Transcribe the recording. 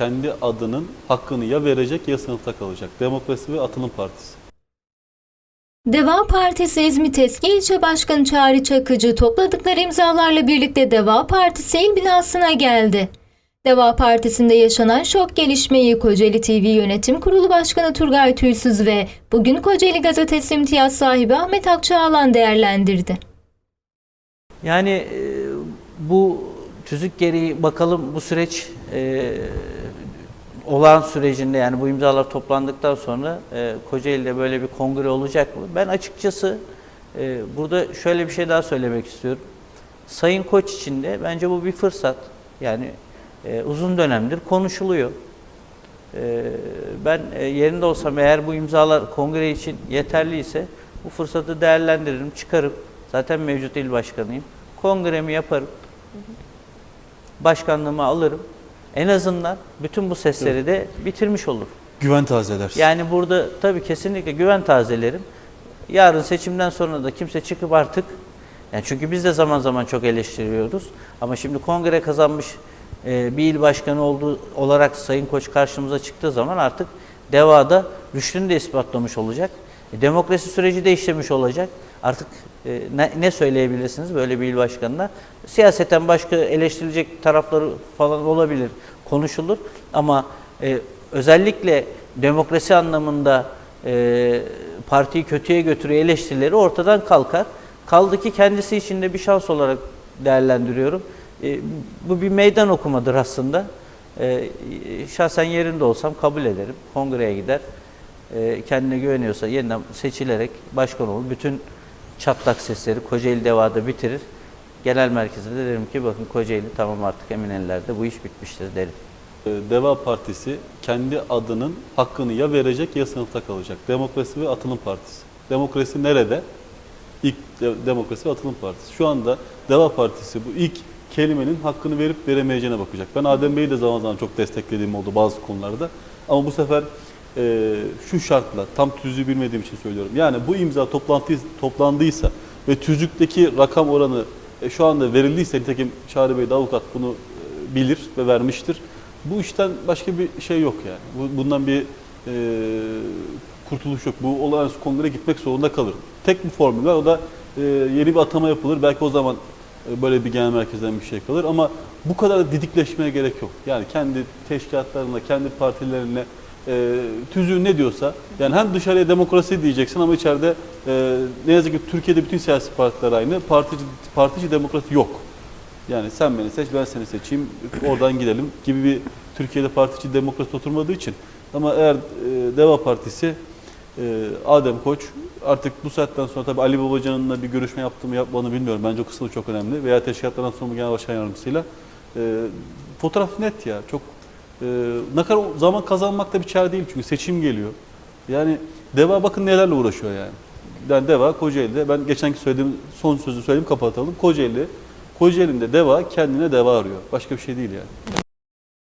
kendi adının hakkını ya verecek ya sınıfta kalacak. Demokrasi ve Atılım Partisi. Deva Partisi İzmit Eski İlçe Başkanı Çağrı Çakıcı topladıkları imzalarla birlikte Deva Partisi il binasına geldi. Deva Partisi'nde yaşanan şok gelişmeyi Kocaeli TV Yönetim Kurulu Başkanı Turgay Tüysüz ve bugün Kocaeli Gazetesi imtiyaz sahibi Ahmet Akçaalan değerlendirdi. Yani e, bu tüzük gereği bakalım bu süreç e, olağan sürecinde yani bu imzalar toplandıktan sonra e, Kocaeli'de böyle bir kongre olacak mı? Ben açıkçası e, burada şöyle bir şey daha söylemek istiyorum. Sayın Koç için de bence bu bir fırsat. Yani e, uzun dönemdir konuşuluyor. E, ben e, yerinde olsam eğer bu imzalar kongre için yeterliyse bu fırsatı değerlendiririm, çıkarıp zaten mevcut il başkanıyım. Kongremi yaparım. Başkanlığımı alırım. En azından bütün bu sesleri de bitirmiş olur. Güven tazeler. Yani burada tabii kesinlikle güven tazelerim. Yarın seçimden sonra da kimse çıkıp artık yani çünkü biz de zaman zaman çok eleştiriyoruz. Ama şimdi kongre kazanmış e, bir il başkanı olduğu olarak Sayın Koç karşımıza çıktığı zaman artık devada rüştünü de ispatlamış olacak. E, demokrasi süreci de işlemiş olacak. Artık e, ne, ne söyleyebilirsiniz böyle bir il başkanına? Siyaseten başka eleştirilecek tarafları falan olabilir, konuşulur. Ama e, özellikle demokrasi anlamında e, partiyi kötüye götürüyor eleştirileri ortadan kalkar. Kaldı ki kendisi için de bir şans olarak değerlendiriyorum. E, bu bir meydan okumadır aslında. E, şahsen yerinde olsam kabul ederim. Kongreye gider. E, kendine güveniyorsa yeniden seçilerek başkan olur. Bütün çatlak sesleri Kocaeli Deva'da bitirir. Genel merkeze de derim ki bakın Kocaeli tamam artık emin ellerde bu iş bitmiştir derim. Ee, Deva Partisi kendi adının hakkını ya verecek ya sınıfta kalacak. Demokrasi ve Atılım Partisi. Demokrasi nerede? İlk de- Demokrasi ve Atılım Partisi. Şu anda Deva Partisi bu ilk kelimenin hakkını verip veremeyeceğine bakacak. Ben Adem Bey'i de zaman zaman çok desteklediğim oldu bazı konularda. Ama bu sefer e, şu şartla, tam tüzüğü bilmediğim için söylüyorum. Yani bu imza toplantı, toplandıysa ve tüzükteki rakam oranı e, şu anda verildiyse, nitekim Çağrı Bey de avukat bunu e, bilir ve vermiştir. Bu işten başka bir şey yok yani. Bu, bundan bir e, kurtuluş yok. Bu olağanüstü kongre gitmek zorunda kalır. Tek bir formül var. O da e, yeni bir atama yapılır. Belki o zaman e, böyle bir genel merkezden bir şey kalır. Ama bu kadar da didikleşmeye gerek yok. Yani kendi teşkilatlarına, kendi partilerine e, tüzüğü ne diyorsa yani hem dışarıya demokrasi diyeceksin ama içeride e, ne yazık ki Türkiye'de bütün siyasi partiler aynı. Partici, partici demokrasi yok. Yani sen beni seç, ben seni seçeyim, oradan gidelim gibi bir Türkiye'de partici demokrasi oturmadığı için. Ama eğer e, Deva Partisi, e, Adem Koç artık bu saatten sonra tabii Ali Babacan'ınla bir görüşme yaptı mı yapmadığını bilmiyorum. Bence o kısmı çok önemli. Veya teşkilatlardan sorumlu genel başkan yardımcısıyla. E, fotoğraf net ya. Çok ne kadar zaman kazanmak da bir çare değil çünkü seçim geliyor. Yani Deva bakın nelerle uğraşıyor yani. Yani Deva Kocaeli'de ben geçenki söylediğim son sözü söyleyeyim kapatalım. Kocaeli Kocaeli'nde Deva kendine Deva arıyor. Başka bir şey değil yani.